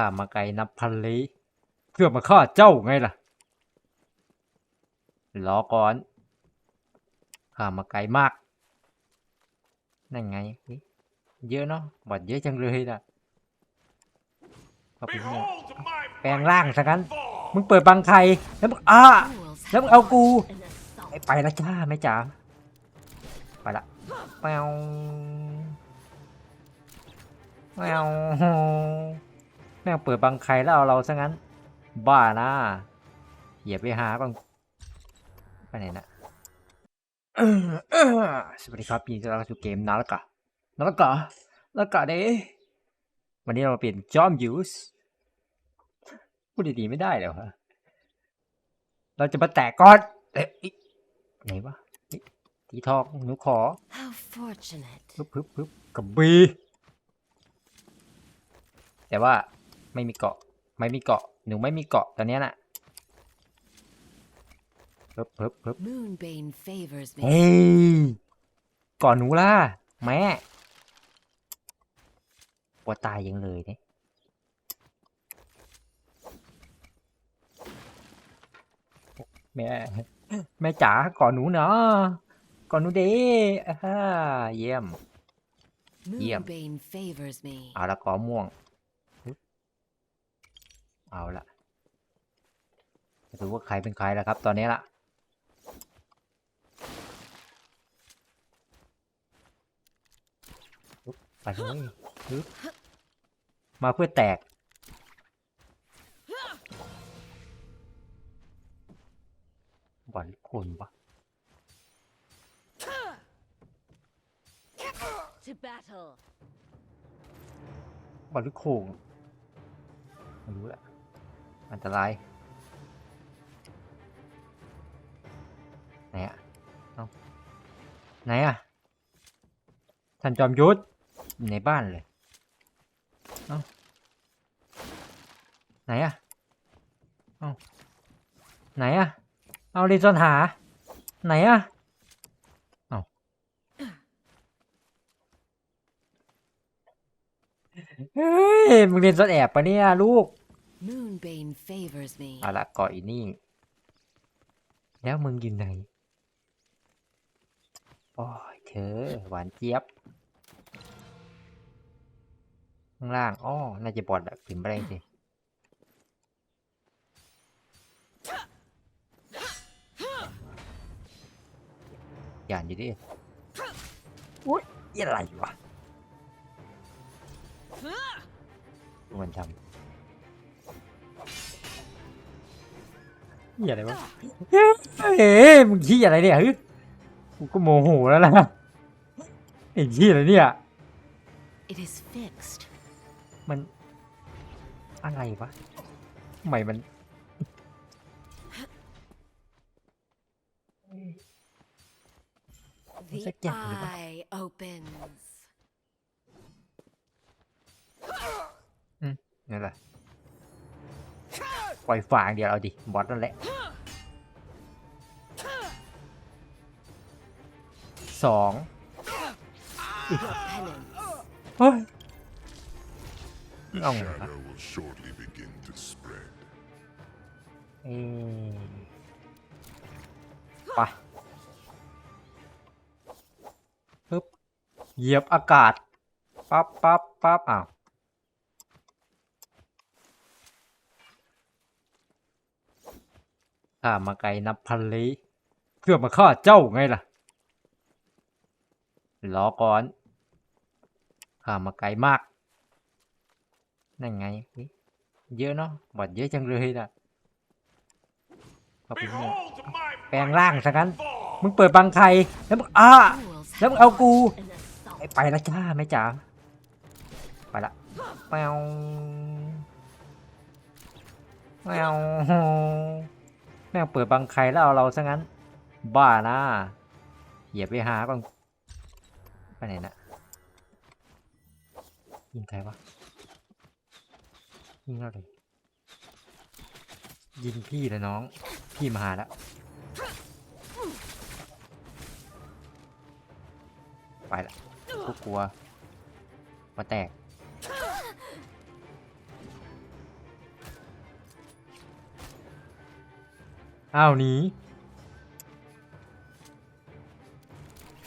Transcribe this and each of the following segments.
ข้ามาไกลนับพันลี้เพื่อมาฆ่าเจ้าไงล่ะรอก่อนข้ามาไกลมาก นั่นไง เยอะเนาะบอดเยอะจังเลยนะแปลงร่างซะงั้น มึงเปิดบังใคร แล้วมึงอ้าแล้วมึงเอากู ไปละจ้าแม่จ๋า ไปละแมวแมว แม่งเปิดบังใครแล้วเอาเราซะงั้น บ้านะเหยียบไปหาบังไปไหนนะเออเออสวัสดีครับยินดีต้อนรับสู่เกมนาฬิกานาฬิกานาฬิกาเด้วันนี้เรามาเปลี่ยนจอมยูสพูดดีๆไม่ได้เลยวะเราจะมาแตกก้อนเอ๊ะอิไหนวะอิตีทองหนูขอ How fortunate. ปึ๊บปึ๊บปึ๊บกับบีแต่ว่า ไม่มีเกาะ ไม่มีเกาะ หนูไม่มีเกาะตอนเนี้ยน่ะปึ๊บปึ๊บปึ๊บ Moonbane favors เฮ้ me. ยเก่อนหนูล่ะ แม่ปวดตายยังเลยเนี่ยแม่แม่จ๋าก่อนหนูเนาะก่อนหนูเด้อ่าฮ่าเยี่ยม Yep. Moonbane favors me. เอาละกอม่วงปึ๊บ เอาละจะรู้ว่าใครเป็นใครแล้วครับ ตอนนี้ละปึ๊บไปเลยปึ๊บมาเพื่อแตก บอลคนปะ To battle. บอลโคงไม่รู้แหละ อันตรายไหนอะเอาไหนอะท่านจอมยุทธในบ้านเลยเอาไหนอะเอาไหนอะเอาลิซอนหา ไหนอะเอาเฮ้ยมึงเรียนซอนแอบปะเนี่ยลูก Moonbane favors me. เอาละเกาะอีนี่ แล้วมึงอยู่ไหน โอ้ยเธอ หวานเจี๊ยบ ข้างล่างอ้อน่าจะบอดอะขึ้นไปได้สิอย่านอยู่ดิอุ้ยอะไรวะมันทำ เหี้ยอะไรวะเฮ้ยมึงขี้อะไรเนี่ยเฮ้ยกูก็โมโหแล้วล่ะไอ้ขี้อะไรเนี่ย It is fixed. มันอะไรวะทำไมมัน The Chắc chắn rồi đó. eye opens. นี่นแหละป ล่อยฝางเดียวเอาดิ บอสนั่นแหละสอง Penance. เฮ้ย The Oh, my shadow will shortly begin to spread. เอ๊ะไปปึ๊บเหยียบอากาศปั๊บปั๊บปั๊บอ้าว ข้ามาไกลนับพันลี้เพื่อมาฆ่าเจ้าไงล่ะรอก่อนข้ามาไกลมาก นั่นไง เยอะเนาะบอดเยอะจังเลยนะเอาไปเนี่ยแปลงร่างซะงั้น มึงเปิดบังใคร แล้วมึงอ้าแล้วมึงเอากูไปไปละจ้าแม่จ๋าไปละแมวแมว แม่งเปิดบังใครแล้วเอาเราซะงั้น บ้านะเหยียบไปหาบังไปไหนนะยิงใครวะยิงอะไรยิงพี่เลยน้อง พี่มาหาแล้วไปละกูกลัวมาแตก อ้าวหนี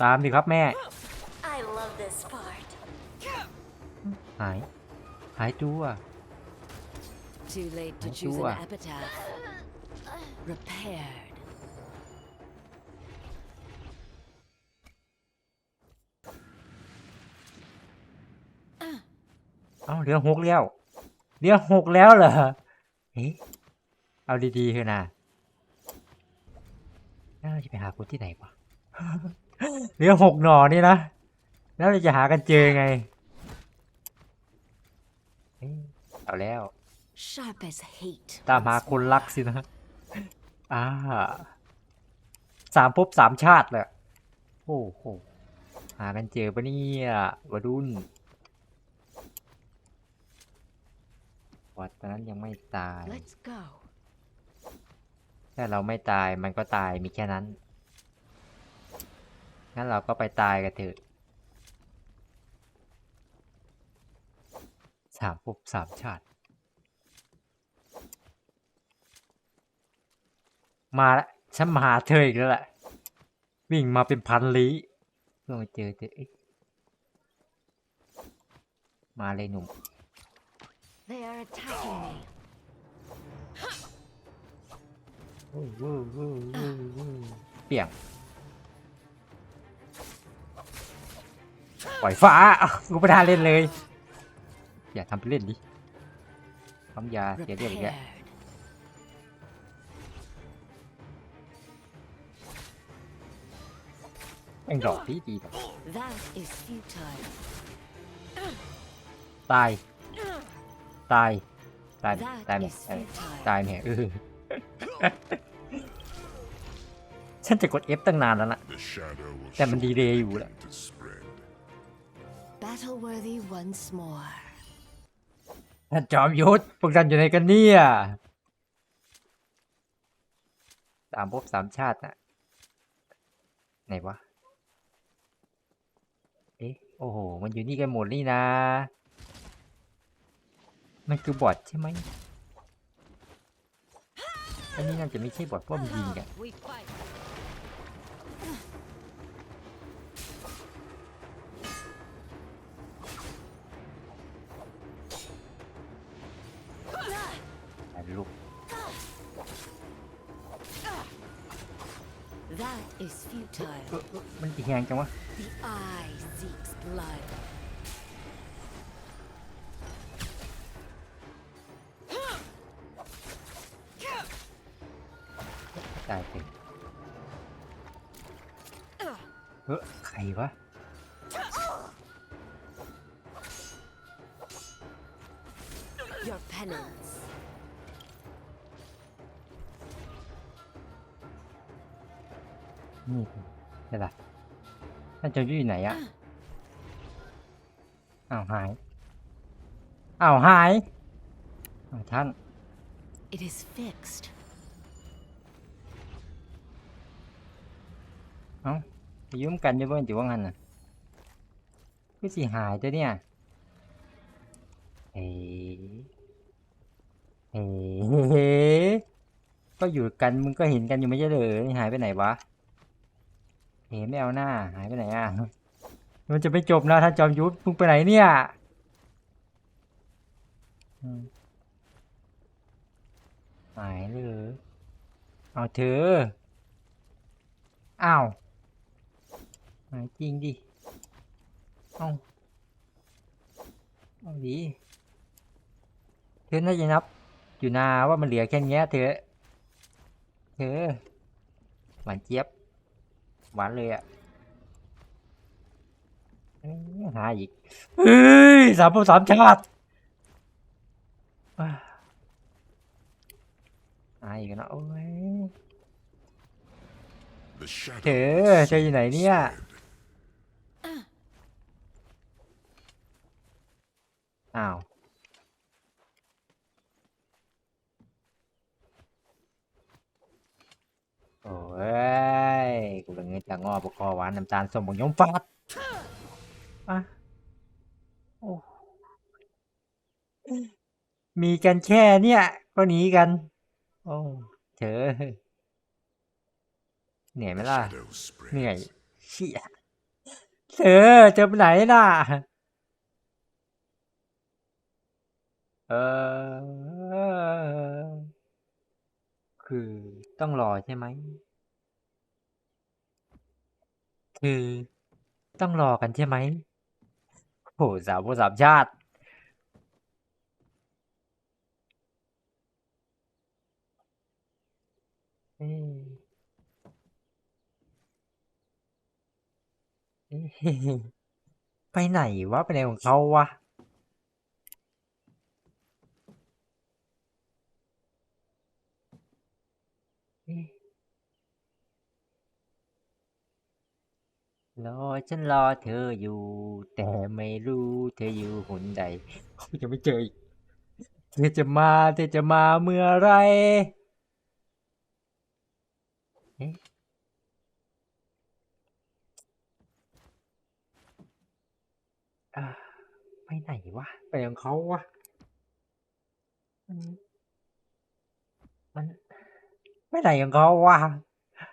ตามดิครับแม่ I love this part. หาย หายตัว Too late to Ay, choose chua. an epitaph. Repaired. เอ้าเหลือหกแล้วเหลือหกแล้วเหรอเอ๊ะเอาดีๆเถอะนะ แล้วเราจะไปหาคนที่ไหนวะเหลือหกหน่อนี่นะ แล้วเราจะหากันเจอไง เอ๊ะเอาแล้ว Sharp as hate. ตามหา once คนรักสินะ อ่า สามภพสามชาติแหละโอ้โห หากันเจอปะเนี่ยวัดุนวัดตอนนั้นยังไม่ตาย Let's go. ถ้าเราไม่ตายมันก็ตายมีแค่นั้น งั้นเราก็ไปตายกันเถอะสามภพสามชาติ มาละฉันมาหาเธออีกแล้วแหละ วิ่งมาเป็นพันลี้เพื่อมาเจอเธออมาเลยหนุ่ม They are attacking me. เปี่ยงปล่อยฟ้าอ้าวกูไม่ได้เล่นเลย อย่าทำไปเล่นดิปั๊มยาเสียเลือดอีกแล้ว Repaired. แม่งดอกดีดีแบบ That is futile. ตาย ตาย ตาย ตาย That แม่ is เออ futile. ตายแม่เออ ฉันจะกด F ตั้งนานแล้วนะ The shadow will แต่มันดี shortly เลยอยู่แหละ begin to spread. Battle worthy once more. ท่านจอมยุทธพวกท่านอยู่ไหนกันเนี่ยสามภพสามชาติน่ะ ไหนวะ เอ๊ะ โอ้โห มันอยู่นี่กันหมดนี่นะ มันคือบอทใช่ไหม อันนี้น่าจะไม่ใช่บอทเพราะมันยิงกัน We fight. ถ่ายรูป That is futile. เออเออมันแหงจังวะ The eye seeks blood. ายเต็มเออใครวะ Your penance. นี่ใช่ปะท่านจอมยุทธอยู่ไหนอะอ้าวหายอ้าวหายอ้าวท่าน It is fixed. เอ้าไปยุ่มกันอยู่เบิ่นจิว่างั้นน่ะก็สิหายตัวเนี่ยเฮ้เฮ้เฮ้ก็อยู่กันมึงก็เห็นกันอยู่ไม่ใช่เหรอหายไปไหนวะเฮ้ไม่เอาหน้า หายไปไหนอะมันจะไม่จบนะท่านจอมยุทธมึงไปไหนเนี่ยหายเลยเอาเธออ้าว หายจริงดิ เอาเอาดีเธอน่าจะนับ อยู่นาว่ามันเหลือแค่เนี้ยเธอ เธอ หวานเจี๊ยบ หวานเลยอะ่ะเอ้ยหาอีกเฮ้ยสามภพสามชาติอ่าหาอีกแล้วนะโอ้ย The shadow เธอ will เธออยู่ไหนเนี่ย อ้าว โอ้ย กูเลยเงินจะงอปคอหวานน้ำตาลส้มบงยมฟัดอะโอ้มีกันแค่เนี่ย ก็หนีกัน โอ้เธอเหนื่อยไหมล่ะ เหนื่อยเชี่ยเธอจะไปไหนน่ะ เออคือต้องรอใช่ไหม คือต้องรอกันใช่ไหมโหสาวสามชาติ เอ๊ะเอ๊ะไปไหนวะ ไปไหนของเขาวะ รอฉันรอเธออยู่ แต่ไม่รู้เธออยู่หนใดยังไม่เจออีกเธอจะมาเธอจะมาเมื่อไรเอ๊ะอ่าไปไหนวะ ไปของเขาวะ มัน มัน ไปไหนของเขาวะ อืมเออ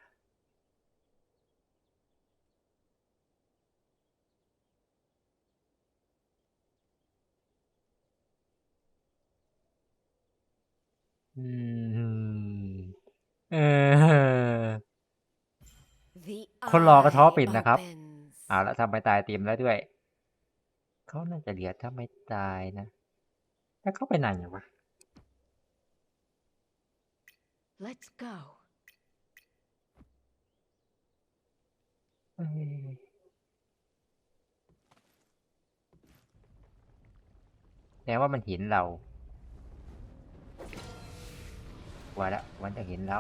The คนรอกระท้อปิด eye นะครับ opens. เอาแล้วทำไปตายเตรียมแล้วด้วย เขาน่าจะเหลือถ้าไม่ตายนะ แล้วเขาไปไหนอะวะ Let's go. เอ้ยแสดงว่ามันเห็นเรา ว่าแล้วมันจะเห็นเรา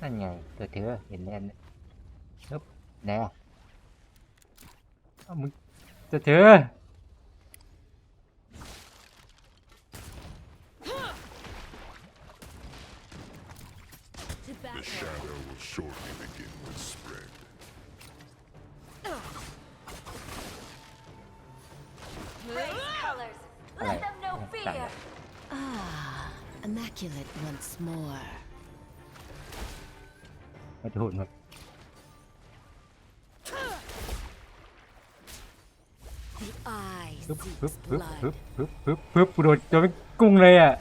นั่นไงตัวเธอเห็นแน่นฮึบแน่เอามึงตัวเธอ กระโดดแบบปึ๊บปึ๊บปึ๊บปึ๊บปึ๊บปึ๊บปึ๊บโดดจนเป็นกุ้งเลยอะ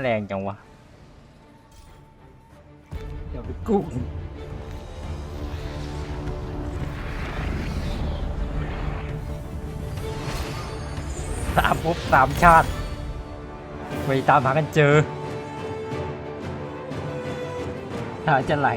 แรงจังวะ ไปกุ้งสามภพสามชาติ ไปตามหากันเจอหาจะไหล